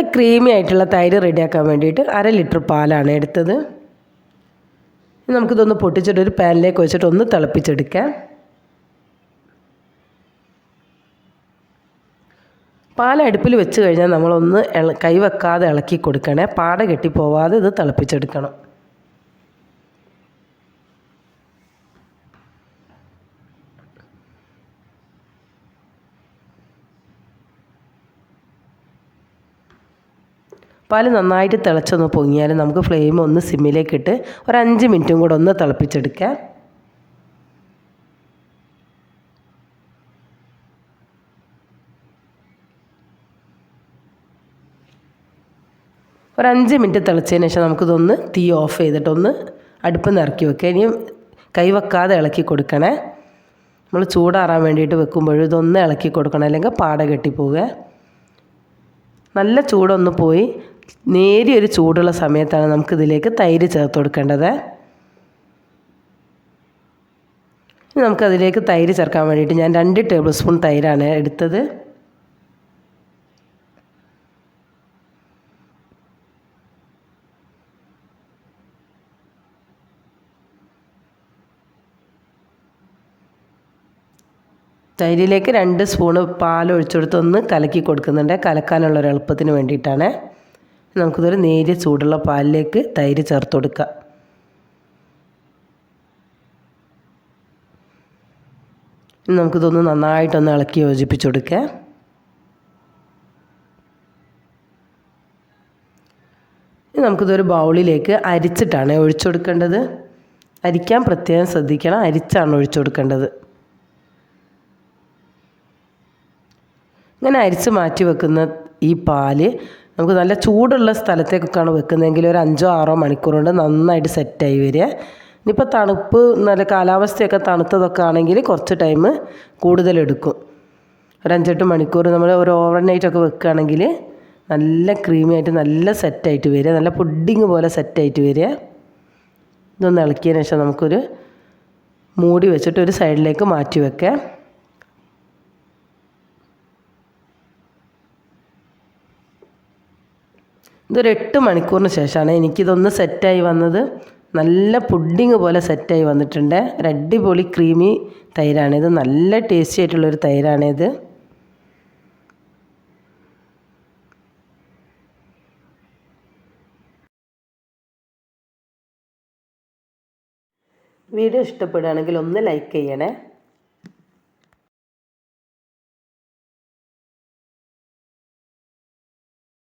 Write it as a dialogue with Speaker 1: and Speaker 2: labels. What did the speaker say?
Speaker 1: Creamy ആയിട്ടുള്ള തൈര് റെഡിയാക്കാൻ വേണ്ടിയിട്ട് അര ലിറ്റർ പാലാണ് എടുത്തത്. നമുക്കിതൊന്ന് പൊട്ടിച്ചിട്ട് ഒരു പാനിലേക്ക് വെച്ചിട്ട് ഒന്ന് തിളപ്പിച്ചെടുക്കാം. പാൽ അടുപ്പിൽ വെച്ച് കഴിഞ്ഞാൽ നമ്മളൊന്ന് ഇള കൈവെക്കാതെ ഇളക്കി കൊടുക്കണേ. പാട കെട്ടിപ്പോവാതെ ഇത് തിളപ്പിച്ചെടുക്കണം. പാൽ നന്നായിട്ട് തിളച്ചൊന്ന് പൊങ്ങിയാൽ നമുക്ക് ഫ്ലെയിം ഒന്ന് സിമ്മിലേക്ക് ഇട്ട് ഒരു അഞ്ച് മിനിറ്റും കൂടെ ഒന്ന് തിളപ്പിച്ചെടുക്കാം ഒരു അഞ്ച് മിനിറ്റ് തിളച്ചതിന് ശേഷം നമുക്കിതൊന്ന് തീ ഓഫ് ചെയ്തിട്ടൊന്ന് അടുപ്പ് നിറക്കി വെക്കുക. ഇനിയും കൈ വെക്കാതെ ഇളക്കി കൊടുക്കണേ. നമ്മൾ ചൂടാറാൻ വേണ്ടിയിട്ട് വെക്കുമ്പോഴും ഇതൊന്ന് ഇളക്കി കൊടുക്കണം. അല്ലെങ്കിൽ പാട കെട്ടിപ്പോവുക. നല്ല ചൂടൊന്ന് പോയി നേരിയൊരു ചൂടുള്ള സമയത്താണ് നമുക്കിതിലേക്ക് തൈര് ചേർത്ത് കൊടുക്കേണ്ടത്. നമുക്കതിലേക്ക് തൈര് ചേർക്കാൻ വേണ്ടിയിട്ട് ഞാൻ രണ്ട് ടേബിൾ സ്പൂൺ തൈരാണ് എടുത്തത്. തൈരിലേക്ക് രണ്ട് സ്പൂണ് പാൽ ഒഴിച്ചെടുത്ത് ഒന്ന് കലക്കി കൊടുക്കുന്നുണ്ട്. കലക്കാനുള്ള ഒരു എളുപ്പത്തിന് വേണ്ടിയിട്ടാണ്. നമുക്കിതൊരു നേരിയ ചൂടുള്ള പാലിലേക്ക് തൈര് ചേർത്ത് കൊടുക്കുക. നമുക്കിതൊന്ന് നന്നായിട്ടൊന്ന് ഇളക്കി യോജിപ്പിച്ച് കൊടുക്കുക. നമുക്കിതൊരു ബൗളിലേക്ക് അരിച്ചിട്ടാണ് ഒഴിച്ചു കൊടുക്കേണ്ടത്. അരിക്കാൻ പ്രത്യേകം ശ്രദ്ധിക്കണം അരിച്ചാണ് ഒഴിച്ചു കൊടുക്കേണ്ടത്. ഇങ്ങനെ അരിച്ച് മാറ്റി വെക്കുന്ന ഈ പാൽ നമുക്ക് നല്ല ചൂടുള്ള സ്ഥലത്തേക്കൊക്കെയാണ് വെക്കുന്നതെങ്കിൽ ഒരു അഞ്ചോ ആറോ മണിക്കൂർ കൊണ്ട് നന്നായിട്ട് സെറ്റായി വരിക. ഇനിയിപ്പോൾ തണുപ്പ് നല്ല കാലാവസ്ഥയൊക്കെ തണുത്തതൊക്കെ ആണെങ്കിൽ കുറച്ച് ടൈം കൂടുതലെടുക്കും ഒരു അഞ്ചെട്ട് മണിക്കൂർ നമ്മൾ ഒരു ഓവർ നൈറ്റൊക്കെ വെക്കുകയാണെങ്കിൽ നല്ല ക്രീമി ആയിട്ട് നല്ല സെറ്റായിട്ട് വരിക. നല്ല പുഡിങ് പോലെ സെറ്റായിട്ട് വരിക. ഇതൊന്ന് ഇളക്കിയതിന് ശേഷം നമുക്കൊരു മൂടി വെച്ചിട്ട് ഒരു സൈഡിലേക്ക് മാറ്റി വെക്കാം ഇതൊരു എട്ട് മണിക്കൂറിന് ശേഷമാണ് എനിക്കിതൊന്ന് സെറ്റായി വന്നത്. നല്ല പുഡിങ് പോലെ സെറ്റായി വന്നിട്ടുണ്ട്. ഒരു അടിപൊളി ക്രീമി തൈരാണിത് നല്ല ടേസ്റ്റി ആയിട്ടുള്ളൊരു തൈരാണിത് വീഡിയോ ഇഷ്ടപ്പെടുകയാണെങ്കിൽ ഒന്ന് ലൈക്ക് ചെയ്യണേ.